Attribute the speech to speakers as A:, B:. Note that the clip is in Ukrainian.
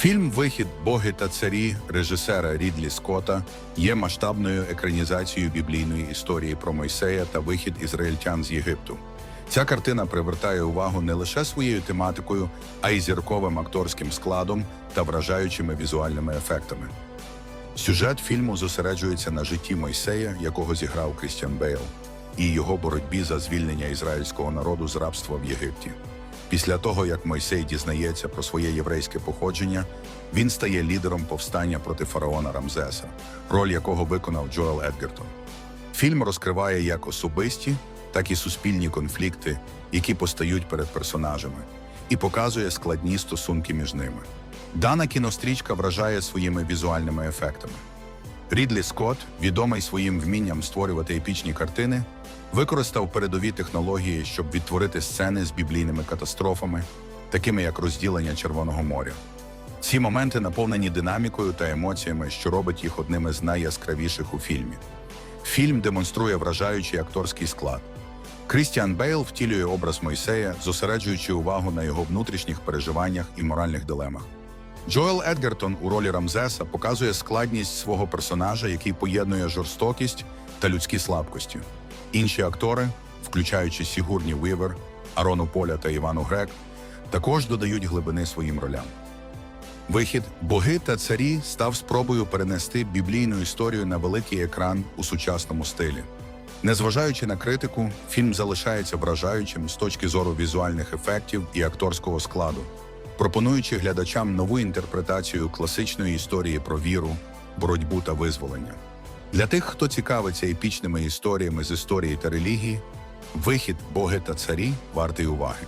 A: Фільм Вихід Боги та царі режисера Рідлі Скотта є масштабною екранізацією біблійної історії про Мойсея та вихід ізраїльтян з Єгипту. Ця картина привертає увагу не лише своєю тематикою, а й зірковим акторським складом та вражаючими візуальними ефектами. Сюжет фільму зосереджується на житті Мойсея, якого зіграв Крістіан Бейл, і його боротьбі за звільнення ізраїльського народу з рабства в Єгипті. Після того, як Мойсей дізнається про своє єврейське походження, він стає лідером повстання проти фараона Рамзеса, роль якого виконав Джоел Едгертон. Фільм розкриває як особисті, так і суспільні конфлікти, які постають перед персонажами, і показує складні стосунки між ними. Дана кінострічка вражає своїми візуальними ефектами. Рідлі Скотт, відомий своїм вмінням створювати епічні картини, використав передові технології, щоб відтворити сцени з біблійними катастрофами, такими як розділення Червоного моря. Ці моменти наповнені динамікою та емоціями, що робить їх одними з найяскравіших у фільмі. Фільм демонструє вражаючий акторський склад. Крістіан Бейл втілює образ Мойсея, зосереджуючи увагу на його внутрішніх переживаннях і моральних дилемах. Джоел Едгертон у ролі Рамзеса показує складність свого персонажа, який поєднує жорстокість та людські слабкості. Інші актори, включаючи Сігурні Вівер, Арону Поля та Івану Грек, також додають глибини своїм ролям. Вихід Боги та царі став спробою перенести біблійну історію на великий екран у сучасному стилі. Незважаючи на критику, фільм залишається вражаючим з точки зору візуальних ефектів і акторського складу, пропонуючи глядачам нову інтерпретацію класичної історії про віру, боротьбу та визволення. Для тих, хто цікавиться епічними історіями з історії та релігії, вихід Боги та царі вартий уваги.